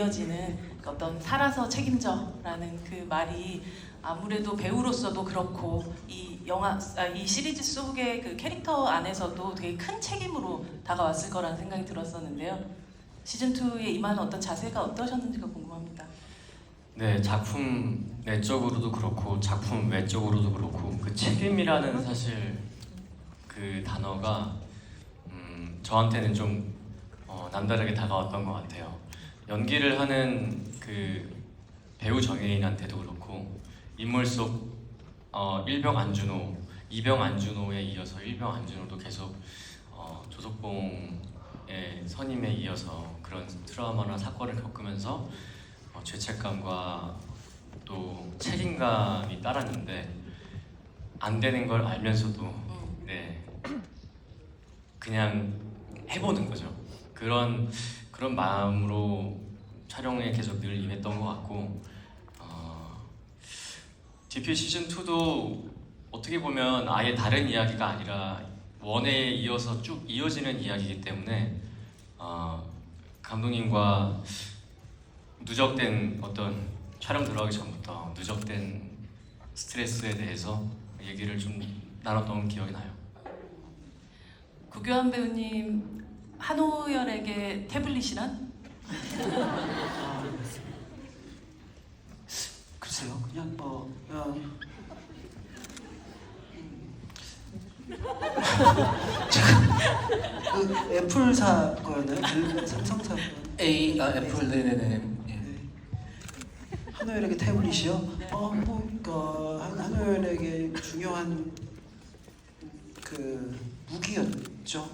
이어지는 그 어떤 살아서 책임져라는 그 말이 아무래도 배우로서도 그렇고 이 영화 아, 이 시리즈 속의 그 캐릭터 안에서도 되게 큰 책임으로 다가왔을 거라는 생각이 들었었는데요. 시즌 2에 임하는 어떤 자세가 어떠셨는지가 궁금합니다. 네, 작품 내적으로도 그렇고 작품 외적으로도 그렇고 그 책임이라는 사실 그 단어가 음, 저한테는 좀 어, 남다르게 다가왔던 것 같아요. 연기를 하는 그 배우 정혜인한테도 그렇고 인물 속 어, 일병 안준호, 이병 안준호에 이어서 일병 안준호도 계속 어, 조석봉의 선임에 이어서 그런 트라우마나 사건을 겪으면서 어, 죄책감과 또 책임감이 따랐는데 안 되는 걸 알면서도 음. 네 그냥 해보는 거죠. 그런 그런 마음으로 촬영에 계속 늘 임했던 것 같고 어, DP 시즌 2도 어떻게 보면 아예 다른 이야기가 아니라 원에 이어서 쭉 이어지는 이야기이기 때문에 어, 감독님과 누적된 어떤 촬영 들어가기 전부터 누적된 스트레스에 대해서 얘기를 좀 나눴던 기억이 나요. 구교환 배우님 한호열에게 태블릿이란? 아, 글쎄요, 그냥 뭐 제가 그 애플사 거였나요? 그 삼성사 거. A 아 애플 네네네 예. 네. 한호연에게 태블릿이요? 어, 뭐, 그러니까 한, 한호연에게 중요한 그 무기였죠.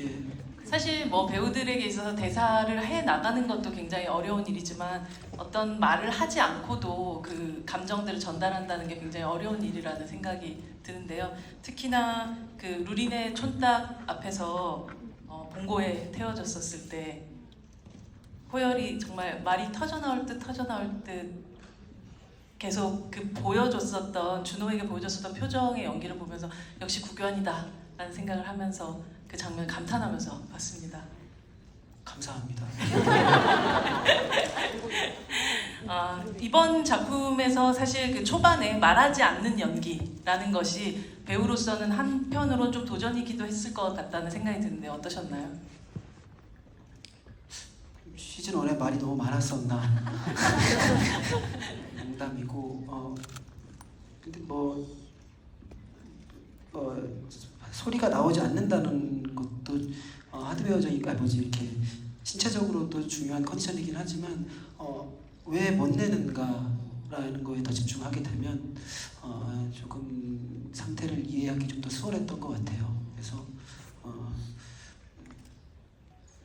예. 사실 뭐 배우들에게 있어서 대사를 해 나가는 것도 굉장히 어려운 일이지만 어떤 말을 하지 않고도 그 감정들을 전달한다는 게 굉장히 어려운 일이라는 생각이 드는데요. 특히나 그 루린의 촌딱 앞에서 어, 봉고에 태워졌었을 때 호열이 정말 말이 터져 나올 듯 터져 나올 듯 계속 그 보여줬었던 준호에게 보여줬었던 표정의 연기를 보면서 역시 구교환이다 라는 생각을 하면서 그 장면 감탄하면서 봤습니다. 감사합니다. 아, 이번 작품에서 사실 그 초반에 말하지 않는 연기라는 것이 배우로서는 한편으로 좀 도전이기도 했을 것 같다는 생각이 드는데 어떠셨나요? 시즌 1에 말이 너무 많았었나 농담이고 어 근데 뭐 어, 소리가 나오지 않는다는 것도 어, 하드웨어적인 아 뭐지 이렇게 신체적으로도 중요한 컨디션이긴 하지만 어, 왜 못 내는가라는 거에 더 집중하게 되면 어, 조금 상태를 이해하기 좀 더 수월했던 것 같아요. 그래서 어,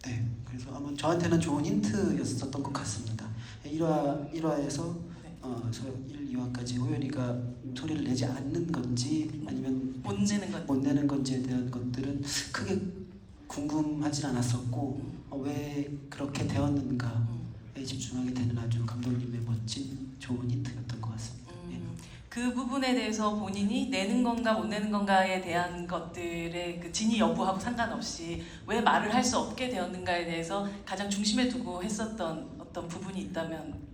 네, 그래서 아마 저한테는 좋은 힌트였었던 것 같습니다. 1화 1화에서 네. 어, 저 1, 2화까지 호연이가 소리를 내지 않는 건지 아니면 못 내는 것. 못 내는 건지에 대한 것들은 크게 궁금하진 않았었고 어, 왜 그렇게 되었는가에 음, 집중하게 되는 아주 감독님의 멋진 좋은 힌트였던 것 같습니다. 음, 그 부분에 대해서 본인이 내는 건가 못 내는 건가에 대한 것들의 그 진위 여부하고 상관없이 왜 말을 할 수 없게 되었는가에 대해서 가장 중심에 두고 했었던 어떤 부분이 있다면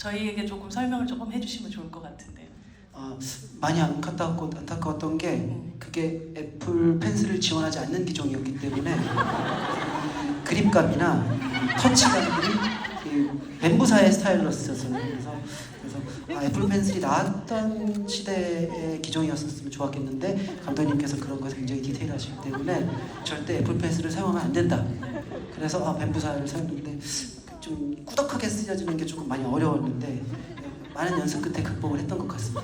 저희에게 조금 설명을 조금 해주시면 좋을 것 같은데요. 어, 많이 안타깝고 안타까웠던 게 음. 그게 애플 펜슬을 지원하지 않는 기종이었기 때문에 이 그립감이나 터치감이 이 뱀부사의 스타일러였어요. 그래서 그래서 아, 애플 펜슬이 나왔던 시대의 기종이었었으면 좋았겠는데 감독님께서 그런 거 굉장히 디테일하시기 때문에 절대 애플 펜슬을 사용하면 안 된다. 그래서 아, 뱀부사를 사용했는데 좀 꾸덕 쓰여지는 게 조금 많이 어려웠는데 많은 연습 끝에 극복을 했던 것 같습니다.